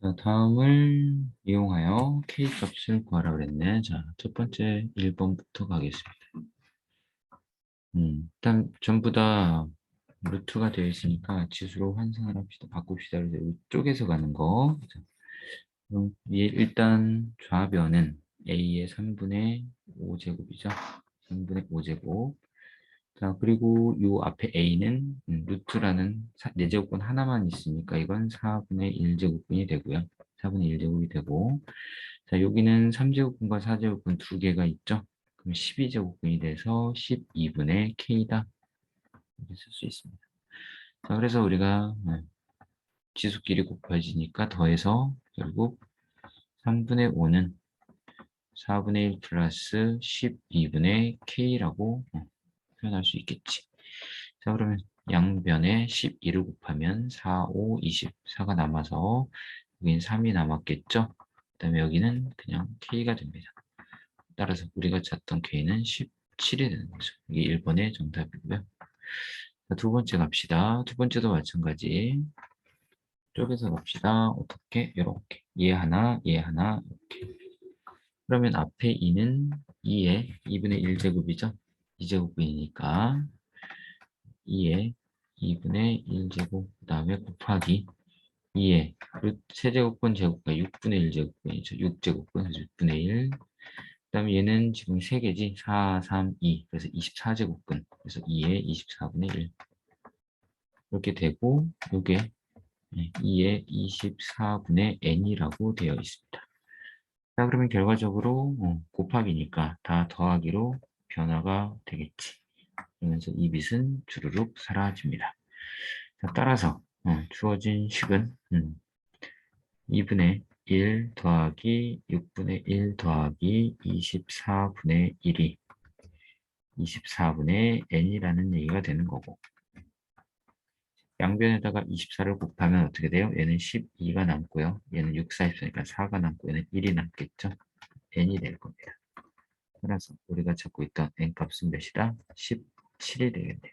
자, 다음을 이용하여 k 값을 구하라 그랬네. 자, 첫 번째 1번부터 가겠습니다. 음, 일단 전부 다 루트가 되어 있으니까 지수로 환산을 합시다. 바꿉시다. 이쪽에서 가는 거. 자, 그럼 이 일단 좌변은 a의 3분의 5제곱이죠. 3분의 5제곱. 자, 그리고 요 앞에 a는 음, 루트라는 4제곱분 하나만 있으니까 이건 4분의 1제곱분이 되고요. 4분의 1제곱이 되고 자, 여기는 3제곱분과 4제곱분 두 개가 있죠. 그럼 12제곱분이 돼서 12분의 k다. 이렇게 쓸 수 있습니다. 자, 그래서 우리가 네, 지수끼리 곱해지니까 더해서 결국 3분의 5는 4분의 1 플러스 12분의 k라고 어, 표현할 수 있겠지. 자, 그러면 양변에 12를 곱하면 4, 5, 24가 남아서 여기는 3이 남았겠죠? 그 다음에 여기는 그냥 k가 됩니다. 따라서 우리가 찾던 k는 17이 되는 거죠. 이게 1번의 정답이고요. 자, 두 번째 갑시다. 두 번째도 마찬가지. 쪼개서 갑시다. 어떻게? 이렇게. 얘 하나, 얘 하나, 이렇게. 그러면 앞에 2는 2의 2분의 1제곱이죠. 2제곱이니까 2의 2분의 1제곱 그 다음에 곱하기 2의 세제곱분 제곱과 6분의 1제곱분이죠. 6제곱분 그래서 6분의 1. 그 다음에 얘는 지금 3개지. 4, 3, 2. 그래서 24제곱분. 그래서 2의 24분의 1. 이렇게 되고 이게 2의 24분의 n이라고 되어 있습니다. 자 그러면 결과적으로 어, 곱하기니까 다 더하기로 변화가 되겠지. 그러면서 이 빛은 주르륵 사라집니다. 자, 따라서 어, 주어진 식은 음, 2분의 1 더하기 6분의 1 더하기 24분의 1이 24분의 n이라는 얘기가 되는 거고 양변에다가 24를 곱하면 어떻게 돼요? 얘는 12가 남고요. 얘는 6, 4, 24니까 4가 남고 얘는 1이 남겠죠? n이 될 겁니다. 따라서 우리가 찾고 있던 n 값은 몇이다? 17이 되겠네요.